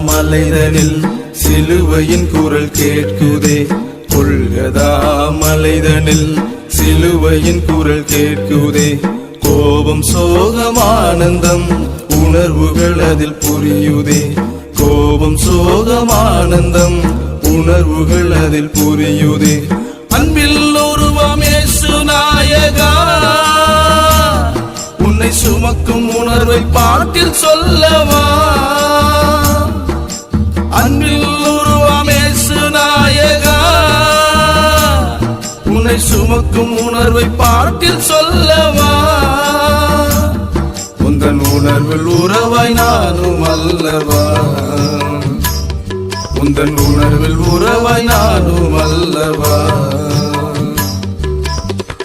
மலைதனில் சிலுவையின் குரல் கேட்குதே. கொள்கதா மலைதனில் சிலுவையின் குரல் கேட்குதே. கோபம் சோகம் ஆனந்தம் உணர்வுகள் அதில் புரியுதே. கோபம் சோகம் ஆனந்தம் உணர்வுகள் அதில் புரியுதே. அன்பில் உருவமேசு சுநாயகா உன்னை சுமக்கும் உணர்வை பாட்டில் சொல்லவா? உமக்கும் உணர்வை பாட்டில் சொல்லவா? உந்தன் உணர்வில் உறவாய் நானும் அல்லவா? உந்தன் உணர்வில் உறவாய் நானும் அல்லவா?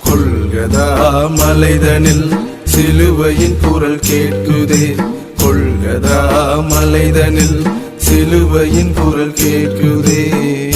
கொள்கதா மலைதனில் சிலுவையின் குரல் கேட்குதே. கொள்கதா மலைதனில் சிலுவையின் குரல் கேட்குதே.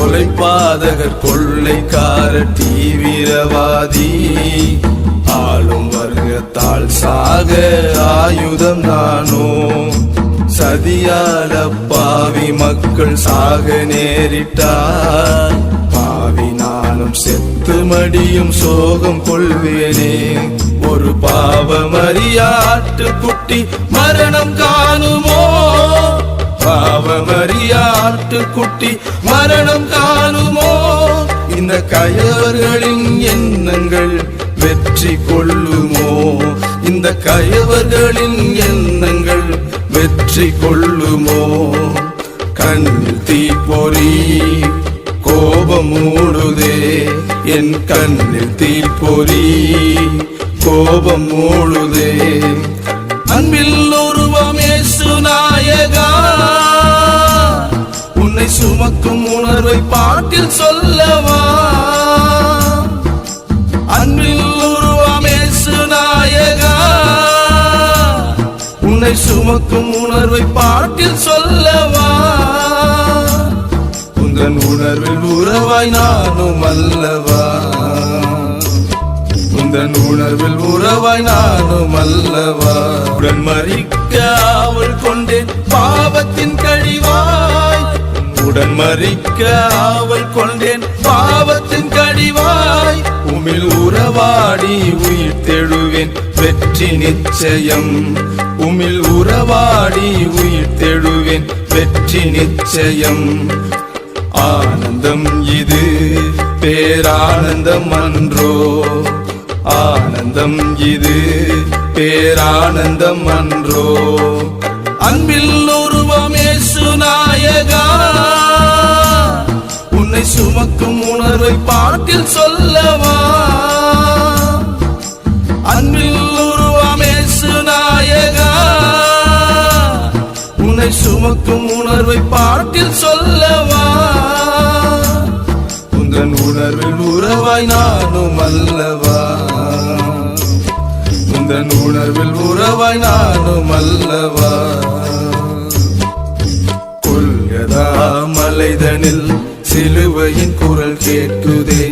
கொலைப்பாதகர் கொள்ளைக்கார தீவிரவாதி. ஆளும் வர்க்கத்தால் சாக ஆயுதம் நானோ. சதியால பாவி மக்கள் சாக நேரிட்டார். பாவி நானும் செத்து மடியும் சோகம் கொள்வேனே. ஒரு பாவமறியாட்டு குட்டி மரணம் காணுமோ? பாவமறியாட்டு குட்டி மரணம் காணுமோ? இந்த கயவர்களின் எண்ணங்கள் வெற்றி கொள்ளுமோ? இந்த கயவர்களின் எண்ணங்கள் வெற்றி கொள்ளுமோ? கண்ணில் தீப்பொறி கோபம் மூடுதே என் கண்ணில் தீப்பொறி கோபம் மூடுதே. அன்பில்லோ அவை பாட்டில் சொல்லவா? அன்பில் உருவமேசு நாயகா. உன்னை சுமக்கும் உணர்வை பாட்டில் சொல்லவா? உந்தன் உணர்வில் உறவாய் நானும் அல்லவா? உந்தன் உணர்வில் உறவாய் நானும் அல்லவா? உடன் மறிக்க அவள் கொண்டேன். பாவத்தின் கழிவா உடன் மறிக்க அவள் கொண்டேன். பாவத்தின் கழிவாய் உமிழ் உறவாடி உயிர் தெழுவேன் வெற்றி நிச்சயம். உமிழ் உறவாடி உயிர் தெழுவேன் வெற்றி நிச்சயம். ஆனந்தம் இது பேரானந்தம் அன்றோ. ஆனந்தம் இது பேரானந்தம் அன்றோ. அன்பில்லோ சுமக்கும் பாட்டில் சொல்லவா? அன்பில் உருவமேசு நாயகா. உன்னை சுமக்கும் உணர்வை பாட்டில் சொல்லவா? உந்தன் உணர்வில் உறவாய் நானும் அல்லவா? உந்தன் உணர்வில் உறவாய் நானும் அல்லவா? கொள்கதா மலைதனில் சிலுவையின் குரல் கேட்குதே.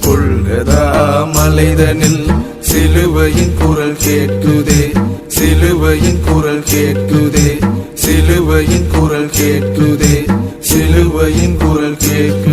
கொள்கதா மலைதனில் சிலுவையின் குரல் கேட்குதே. சிலுவையின் குரல் கேட்குதே. சிலுவையின் குரல் கேட்குதே. சிலுவையின் குரல் கேட்கு